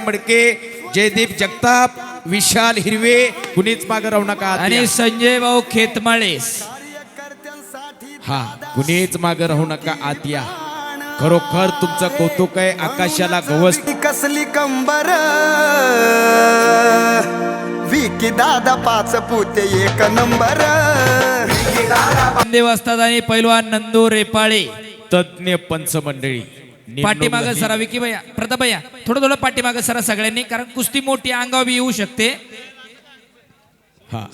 मडके जयदीप जगताप विशाल हिरवे कुणीच मागे राहू नका आणि संजय भाऊ खेतमाळे हा कुणीच मागे राहू नका आत या. खरोखर तुमचं कौतुक आहे आकाशाला गवस कसली कंबर? विकी दादा पाच पुते एक नंबर. देव असतात आणि पैलवान नंदू रेपाळे. तज्ञ पंच मंडळी पाठीमागं सरा विकी भैया प्रताप भैया थोडं थोडं पाठीमागं सरा सगळ्यांनी कारण कुस्ती मोठी अंगावर बी येऊ शकते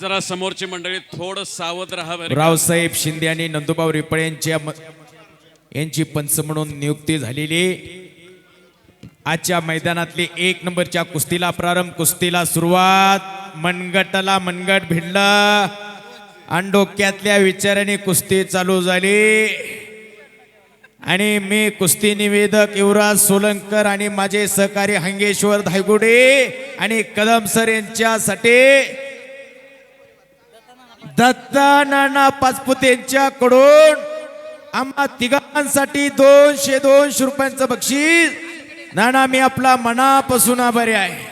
जरा समोरची मंडळी थोडं सावध राहावं रावसाहेब शिंदे आणि नंदुभाऊ रिपळे यांच्या यांची पंच म्हणून नियुक्ती झालेली आजच्या मैदानातली एक नंबरच्या कुस्तीला प्रारंभ कुस्तीला सुरुवात मनगटाला मनगट भिडलं आणि डोक्यातल्या विचाराने कुस्ती चालू झाली आणि मी कुस्ती निवेदक युवराज सोलंकर आणि माझे सहकारी हंगेश्वर धायगुडे आणि कदम सर यांच्यासाठी दत्ता नाना पाचपुते यांच्याकडून आम्हा तिघांसाठी दोनशे दोनशे रुपयांचं बक्षीस. नाना मी आपला मनापासून आभारी आहे.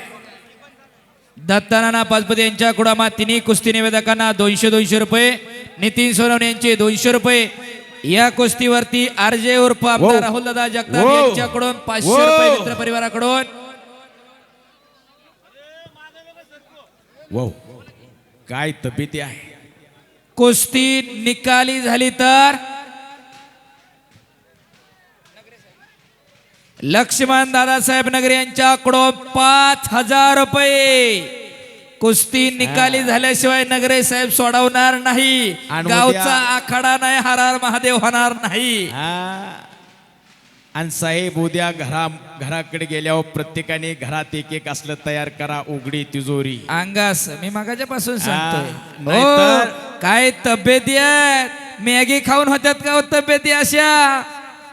दत्तानाना पाचपती यांच्या कुडामा तिन्ही कुस्ती निवेदकांना दोनशे दोनशे रुपये नितीन सोनवणे यांचे दोनशे रुपये या कुस्तीवरती आरजे उर्फ आमदार. राहुल दादा जगताप. यांच्याकडून पाचशे. रुपये मित्र परिवाराकडून काय तब्येती आहे कुस्ती निकाली झाली तर लक्ष्मण दादासाहेब नगरे यांच्याकडून पाच हजार रुपये कुस्ती निकाली झाल्याशिवाय नगरे साहेब सोडवणार नाही. आणि उद्या- गावचा आखाडा नाही हरार महादेव होणार नाही. हा. आणि साहेब उद्या घरा घराकडे गेल्यावर प्रत्येकाने घरात एक एक असलं तयार करा उघडी तिजोरी. अंगास मी मागाच्या पासून हा, सांगतोय. नाहीतर- हो, काय तब्येती आहेत? मॅगी खाऊन होत्यात का हो तब्येती अशा?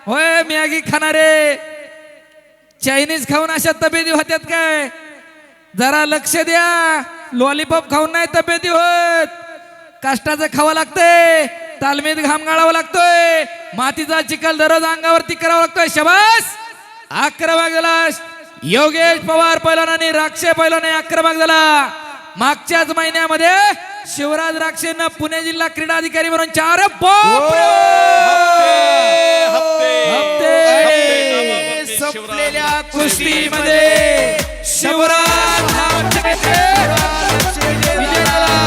होय मॅगी खाणारे. चायनीज खाऊन अशा तब्येती होत्यात काय? जरा लक्ष द्या. लॉलीपॉप खाऊन नाही तब्येती होत. कष्टाचं खावं लागतंय. तालमीत घाम गाळावं लागतोय. मातीचा चिखल दररोज अंगावरती करावा लागतोय. शबास! आक्रमक झाला योगेश पवार पैलवान आणि राक्षे पैलवान आक्रमक झाला मागच्याच महिन्यामध्ये शिवराज राक्षेनं पुणे जिल्हा क्रीडा अधिकारी म्हणून चार! हप्ते संपलेल्या कुस्तीमध्ये